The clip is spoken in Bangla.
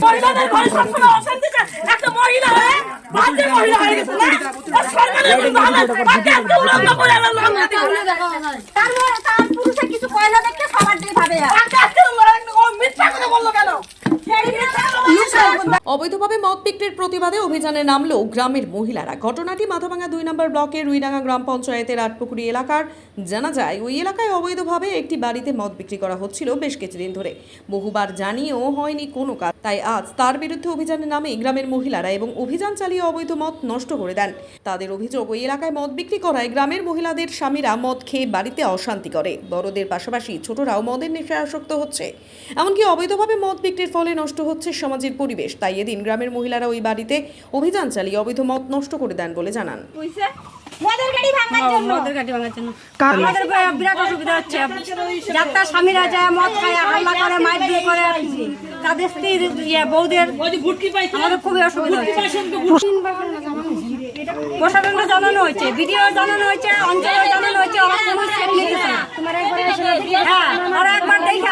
পরিবারের ঘরে সবসময় অশান্তিতে একটা মহিলা হয়ে বাজে মহিলা হয়ে গেছে না? সরকারের কোনো আমার একটা উলঙ্গ করে আলাদা তার পুরুষে কিছু কয়লা দেখতে সবার দিয়ে ভাবে তাকে একটা উলঙ্গ মিথ্যা কথা বলল কেন? অবৈধভাবে মদ বিক্রির প্রতিবাদে অভিযানে নামলো গ্রামের মহিলারা। ঘটনাটি মাথাভাঙা দুই নম্বর ব্লকের রুইডাঙ্গা গ্রাম পঞ্চায়েতের আটপুকুরি এলাকার। জানা যায়, ওই এলাকায় অবৈধভাবে একটি বাড়িতে মদ বিক্রি করা হচ্ছিল বেশ কিছুদিন ধরে। বহুবার জানিয়েও হয়নি কোনো কাজ। তাই আজ তার বিরুদ্ধে অভিযানে নামে গ্রামের মহিলারা এবং অভিযান চালিয়ে অবৈধ মদ নষ্ট করে দেন। তাদের অভিযোগ, ওই এলাকায় মদ বিক্রি করায় গ্রামের মহিলাদের স্বামীরা মদ খেয়ে বাড়িতে অশান্তি করে। বড়দের পাশাপাশি ছোটরাও মদের নেশায় আসক্ত হচ্ছে। এমনকি অবৈধভাবে মদ বিক্রির ফলে নষ্ট হচ্ছে সমাজের পরিবেশ। তাই এদিন গ্রামের মহিলারা ওই বাড়িতে অভিযান চালিয়ে অবৈধ মদ নষ্ট করে দেন বলে জানান। বুঝছে? মদের গাড়ি ভাঙার জন্য। মদের গাড়ি ভাঙার জন্য। আমাদের বিরাট অসুবিধা হচ্ছে। যাত্রা স্বামীরা যায় মদ খায় হাল্লা করে মাইর দিয়ে করে। তাদের স্ত্রীর ইয়ে বউদের আমাদের খুবই অসুবিধা হচ্ছে। প্রশাসনকে জানানো হয়েছে ভিডিও জানানো হয়েছে অঞ্চলে জানানো হয়েছে ওরা কোনো স্টেপ নিতেছে না। হ্যাঁ ওরা একবার দেখে